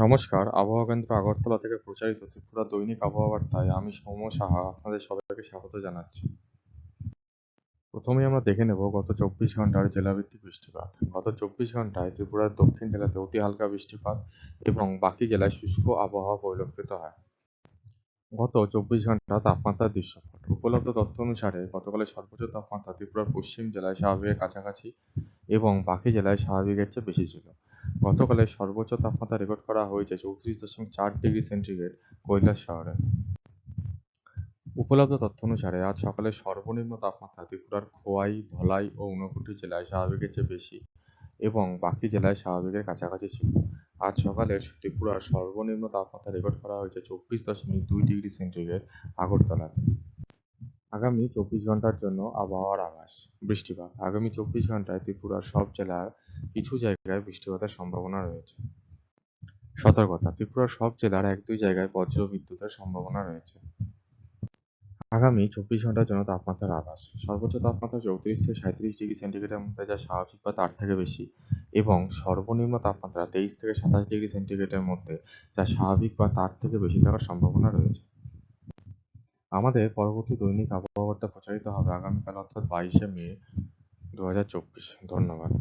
নমস্কার। আবহাওয়া কেন্দ্র আগরতলা থেকে প্রচারিত ত্রিপুরা দৈনিক আবহাওয়া বার্তায় আমি সৌম্য সাহা আপনাদের সবাইকে স্বাগত জানাচ্ছি। প্রথমেই আমরা দেখে নেব গত চব্বিশ ঘণ্টার জেলাভিত্তিক বৃষ্টিপাত। গত চব্বিশ ঘন্টায় ত্রিপুরার দক্ষিণ জেলাতে অতি হালকা বৃষ্টিপাত এবং বাকি জেলায় শুষ্ক আবহাওয়া পরিলক্ষিত হয়। গত চব্বিশ ঘণ্টা তাপমাত্রার দৃশ্যপট। উপলব্ধ তথ্য অনুসারে গতকালের সর্বোচ্চ তাপমাত্রা ত্রিপুরার পশ্চিম জেলায় স্বাভাবিকের কাছাকাছি এবং বাকি জেলায় স্বাভাবিকের চেয়ে বেশি ছিল। গতকালের সর্বোচ্চ তাপমাত্রা রেকর্ড করা হয়েছে চৌত্রিশ দশমিক চার ডিগ্রি সেন্টিগ্রেড কৈলাস শহরে। উপলব্ধ তথ্য অনুসারে আজ সকালে সর্বনিম্ন তাপমাত্রা ত্রিপুরার খোয়াই, ধলাই ও ঊনকোটি জেলায় স্বাভাবিকের চেয়ে বেশি এবং বাকি জেলায় স্বাভাবিকের কাছাকাছি ছিল। আজ সকালে ত্রিপুরার সর্বনিম্ন তাপমাত্রা রেকর্ড করা হয়েছে চব্বিশ দশমিক দুই ডিগ্রি সেন্টিগ্রেড আগরতলাতে। আগামী চব্বিশ ঘণ্টার জন্য আবহাওয়ার আভাস, বৃষ্টিপাত। আগামী চব্বিশ ঘন্টায় ত্রিপুরার সব জেলার কিছু জায়গায় বৃষ্টিপাতের সম্ভাবনা রয়েছে। সতর্কতা, ত্রিপুরার সব জেলার এক দুই জায়গায় বজ্র বিদ্যুতের সম্ভাবনা রয়েছে। আগামী চব্বিশ ঘণ্টার জন্য তাপমাত্রার আভাস, সর্বোচ্চ তাপমাত্রা চৌত্রিশ থেকে সাঁত্রিশ ডিগ্রি সেন্টিগ্রেডের মধ্যে, যা স্বাভাবিক বা তার থেকে বেশি, এবং সর্বনিম্ন তাপমাত্রা তেইশ থেকে সাতাশ ডিগ্রি সেন্টিগ্রেডের মধ্যে, যা স্বাভাবিক বা তার থেকে বেশি থাকার সম্ভাবনা রয়েছে। আমাদের পরবর্তী দৈনিক আবহাওয়া বার্তা প্রচারিত হবে আগামীকাল, অর্থাৎ বাইশে মে দু হাজার চব্বিশ। ধন্যবাদ।